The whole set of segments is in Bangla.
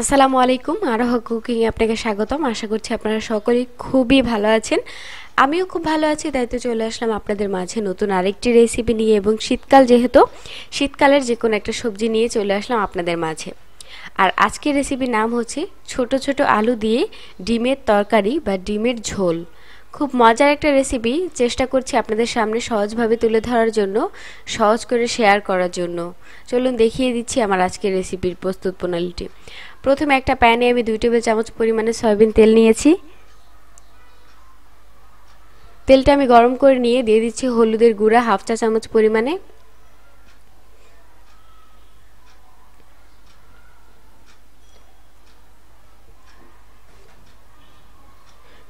আসসালামু আলাইকুম, আরোহ কুকিং আপনাকে স্বাগতম। আশা করছি আপনারা সকলেই খুবই ভালো আছেন। আমিও খুব ভালো আছি দায়িত্ব চলে আসলাম আপনাদের মাঝে নতুন আরেকটি রেসিপি নিয়ে। এবং শীতকাল যেহেতু, শীতকালের যে কোনো একটা সবজি নিয়ে চলে আসলাম আপনাদের মাঝে। আর আজকের রেসিপির নাম হচ্ছে ছোট ছোট আলু দিয়ে ডিমের তরকারি বা ডিমের ঝোল। খুব মজার একটা রেসিপি চেষ্টা করছি আপনাদের সামনে সহজভাবে তুলে ধরার জন্য, সহজ করে শেয়ার করার জন্য। চলুন দেখিয়ে দিচ্ছি আমার আজকের রেসিপির প্রস্তুত প্রণালীটি। প্রথমে একটা প্যানে আমি দুই টেবিল চামচ পরিমাণে সয়াবিন তেল নিয়েছি। তেলটা আমি গরম করে নিয়ে দিয়ে দিচ্ছি হলুদের গুঁড়া হাফ চা চামচ পরিমাণে।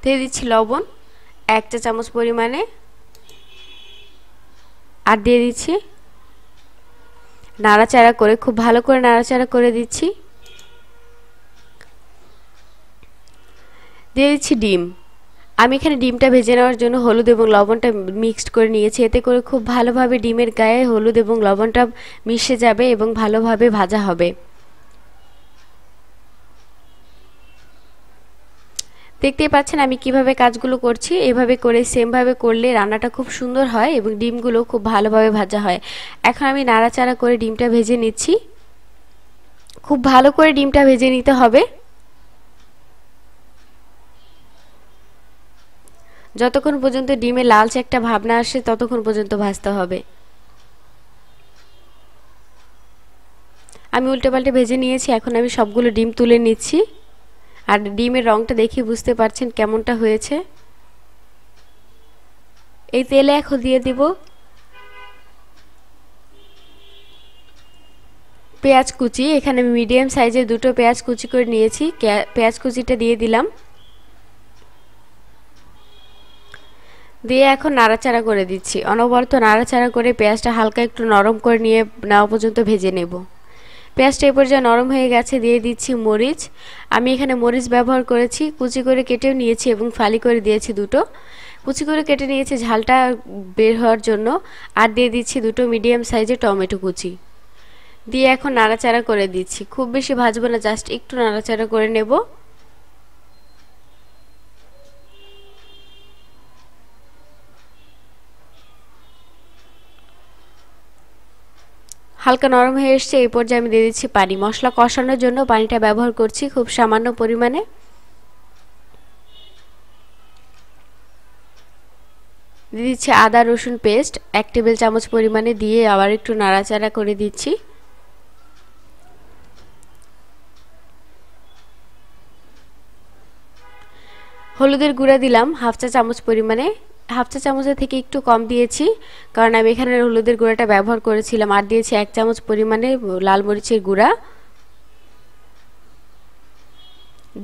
দিয়ে দিচ্ছি লবণ। এক চা চামচ পরিমাণে আর দিয়ে দিচ্ছি। নাড়াচাড়া করে, খুব ভালো করে নাড়াচাড়া করে দিচ্ছি। দিয়ে দিচ্ছি ডিম। আমি এখানে ডিমটা ভেজে নেওয়ার জন্য হলুদ এবং লবণটা মিক্সড করে নিয়েছি। এতে করে খুব ভালোভাবে ডিমের গায়ে হলুদ এবং লবণটা মিশে যাবে এবং ভালোভাবে ভাজা হবে। দেখতেই পাচ্ছেন আমি কীভাবে কাজগুলো করছি। এভাবে করে সেমভাবে করলে রান্নাটা খুব সুন্দর হয় এবং ডিমগুলো খুব ভালোভাবে ভাজা হয়। এখন আমি নাড়াচাড়া করে ডিমটা ভেজে নিচ্ছি। খুব ভালো করে ডিমটা ভেজে নিতে হবে। যতক্ষণ পর্যন্ত ডিমে লালচে একটা ভাবনা আসে, ততক্ষণ পর্যন্ত ভাজতে হবে। আমি উল্টে পাল্টে ভেজে নিয়েছি, এখন আমি সবগুলো ডিম তুলে নিচ্ছি। আর ডিমের রঙটা দেখে বুঝতে পারছেন কেমনটা হয়েছে। এই তেলে এখন দিয়ে দিব পেঁয়াজ কুচি। এখানে মিডিয়াম সাইজের দুটো পেঁয়াজ কুচি করে নিয়েছি। পেঁয়াজ কুচিটা দিয়ে দিলাম। দিয়ে এখন নাড়াচাড়া করে দিচ্ছি। অনবরত নাড়াচাড়া করে পেঁয়াজটা হালকা একটু নরম করে নিয়ে নেওয়া পর্যন্ত ভেজে নেব। পেঁয়াজটা এ পর্যায়ে নরম হয়ে গেছে, দিয়ে দিচ্ছি মরিচ। আমি এখানে মরিচ ব্যবহার করেছি, কুচি করে কেটেও নিয়েছি এবং ফালি করে দিয়েছি দুটো। কুচি করে কেটে নিয়েছি, ঝালটা বের হওয়ার জন্য। আর দিয়ে দিচ্ছি দুটো মিডিয়াম সাইজের টমেটো কুচি। দিয়ে এখন নাড়াচাড়া করে দিচ্ছি। খুব বেশি ভাজবো না, জাস্ট একটু নাড়াচাড়া করে নেব। হালকা নরম হয়ে এসছে, এই পর্যায়ে আমি দিয়ে দিচ্ছি পানি। মশলা কষানোর জন্য পানিটা ব্যবহার করছি খুব সামান্য পরিমাণে। দিয়ে দিচ্ছি আদা, রসুন পেস্ট, এক টেবিল চামচ পরিমাণে দিয়ে আবার একটু নাড়াচাড়া করে দিচ্ছি। হলুদের গুঁড়া দিলাম, হাফ চা চামচ পরিমাণে। হাফ চা চামচের থেকে একটু কম দিয়েছি, কারণ আমি এখানে হলুদের গুঁড়াটা ব্যবহার করেছিলাম। আর দিয়েছি এক চামচ পরিমাণে লাল মরিচের গুঁড়া।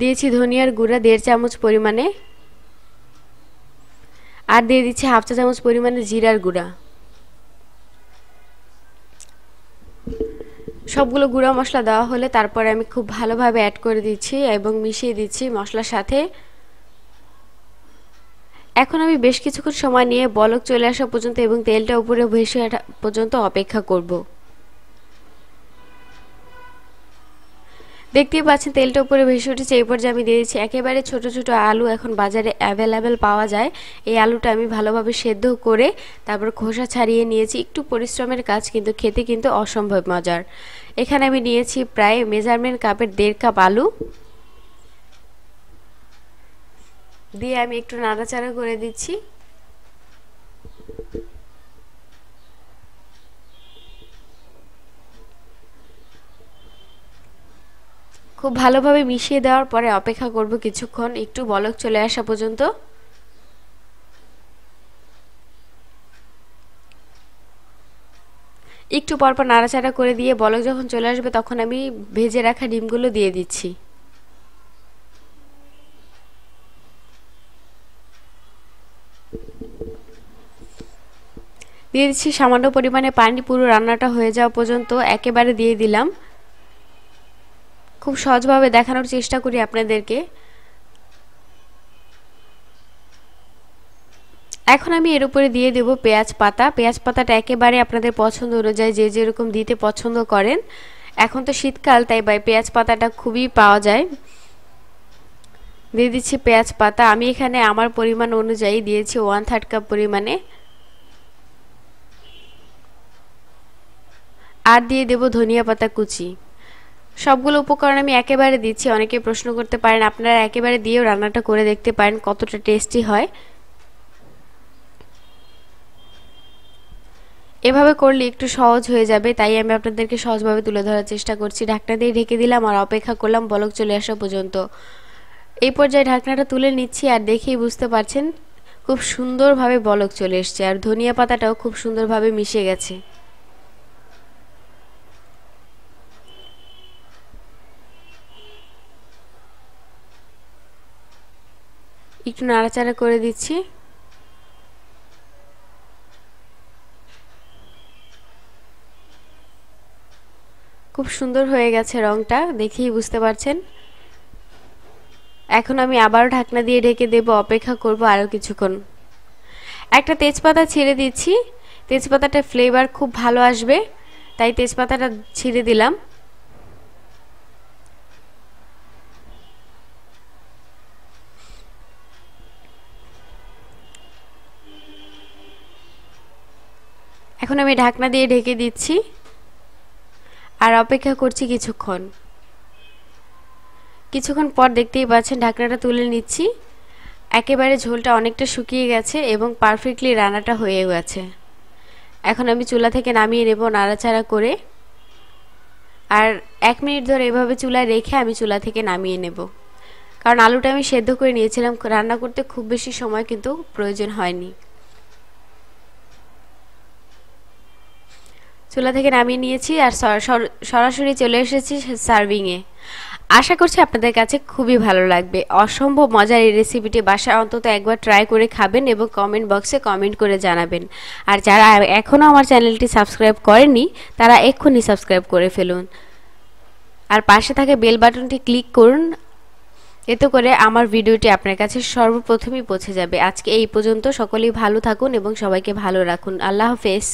দিয়েছি ধনিয়ার গুঁড়া দেড় চামচ পরিমাণে। আর দিয়ে দিচ্ছি হাফ চা চামচ পরিমাণে জিরার গুঁড়া। সবগুলো গুঁড়া মশলা দেওয়া হলে তারপরে আমি খুব ভালোভাবে অ্যাড করে দিচ্ছি এবং মিশিয়ে দিচ্ছি মশলার সাথে। এখন আমি বেশ কিছুক্ষণ সময় নিয়ে বলক চলে আসা পর্যন্ত এবং তেলটা উপরে ভেসে পর্যন্ত অপেক্ষা করব। দেখতেই পাচ্ছেন তেলটা উপরে ভেসে উঠেছে এই পর্যায়ে আমি দিয়ে দিচ্ছি, একেবারে ছোট ছোট আলু এখন বাজারে অ্যাভেলেবেল পাওয়া যায়। এই আলুটা আমি ভালোভাবে সেদ্ধ করে তারপর খোসা ছাড়িয়ে নিয়েছি, একটু পরিশ্রমের কাজ কিন্তু, খেতে কিন্তু অসম্ভব মজার। এখানে আমি নিয়েছি প্রায় মেজারমেন্ট কাপের দেড় কাপ আলু। দিয়ে আমি একটু নাড়াচাড়া করে দিচ্ছি। খুব ভালোভাবে মিশিয়ে দেওয়ার পরে অপেক্ষা করব কিছুক্ষণ, একটু বলক চলে আসা পর্যন্ত। একটু পরপর নাড়াচাড়া করে দিয়ে বলক যখন চলে আসবে, তখন আমি ভেজে রাখা ডিমগুলো দিয়ে দিচ্ছি। দিয়ে দিচ্ছি, সামান্য পরিমাণে পানি, পুরো রান্নাটা হয়ে যাওয়া পর্যন্ত একেবারে দিয়ে দিলাম। খুব সহজভাবে দেখানোর চেষ্টা করি আপনাদেরকে। এখন আমি এর উপরে দিয়ে দেব পেঁয়াজ পাতা। পেঁয়াজ পাতাটা একেবারে আপনাদের পছন্দ অনুযায়ী যে যেরকম দিতে পছন্দ করেন। এখন তো শীতকাল, তাই বাই পেঁয়াজ পাতাটা খুবই পাওয়া যায়। দিয়ে দিচ্ছি পেঁয়াজ পাতা। আমি এখানে আমার পরিমাণ অনুযায়ী দিয়েছি ওয়ান থার্ড কাপ পরিমাণে। আর দিয়ে দেব ধনিয়া পাতা কুচি। সবগুলো উপকরণ আমি একেবারে দিচ্ছি, অনেকে প্রশ্ন করতে পারেন, আপনারা একেবারে দিয়েও রান্নাটা করে দেখতে পারেন কতটা টেস্টি হয়। এভাবে করলে একটু সহজ হয়ে যাবে, তাই আমি আপনাদেরকে সহজভাবে তুলে ধরার চেষ্টা করছি। ঢাকনা দিয়ে ঢেকে দিলাম আর অপেক্ষা করলাম বলক চলে আসা পর্যন্ত। এই পর্যায়ে ঢাকনাটা তুলে নিচ্ছি আর দেখেই বুঝতে পারছেন, খুব সুন্দরভাবে বলক চলে এসছে আর ধনিয়া পাতাটাও খুব সুন্দরভাবে মিশে গেছে। একটু নাড়াচাড়া করে দিচ্ছি। খুব সুন্দর হয়ে গেছে রংটা, দেখেই বুঝতে পারছেন। এখন আমি আবারও ঢাকনা দিয়ে ঢেকে দেব, অপেক্ষা করব আরও কিছুক্ষণ। একটা তেজপাতা ছিঁড়ে দিচ্ছি। তেজপাতাটা ফ্লেভার খুব ভালো আসবে, তাই তেজপাতাটা ছিঁড়ে দিলাম। এখন আমি ঢাকনা দিয়ে ঢেকে দিচ্ছি আর অপেক্ষা করছি কিছুক্ষণ। কিছুক্ষণ পর দেখতেই পাচ্ছেন ঢাকনাটা তুলে নিচ্ছি। একেবারে ঝোলটা অনেকটা শুকিয়ে গেছে এবং পারফেক্টলি রান্নাটা হয়ে গেছে। এখন আমি চুলা থেকে নামিয়ে নেব নাড়াচাড়া করে। আর এক মিনিট ধরে এভাবে চুলায় রেখে আমি চুলা থেকে নামিয়ে নেব। কারণ আলুটা আমি সেদ্ধ করে নিয়েছিলাম, রান্না করতে খুব বেশি সময় কিন্তু প্রয়োজন হয়নি। চুলা থেকে নামিয়ে নিয়েছি আর সরাসরি চলে এসেছি সার্ভিংয়ে। আশা করছি আপনাদের কাছে খুবই ভালো লাগবে। অসম্ভব মজার এই রেসিপিটি বাসায় অন্তত একবার ট্রাই করে খাবেন এবং কমেন্ট বক্সে কমেন্ট করে জানাবেন। আর যারা এখনও আমার চ্যানেলটি সাবস্ক্রাইব করেনি তারা এক্ষুনি সাবস্ক্রাইব করে ফেলুন। আর পাশে থাকা বেল বাটনটি ক্লিক করুন। এতে করে আমার ভিডিওটি আপনার কাছে সর্বপ্রথমেই পৌঁছে যাবে। আজকে এই পর্যন্ত সকলেই ভালো থাকুন এবং সবাইকে ভালো রাখুন। আল্লাহ হাফেজ।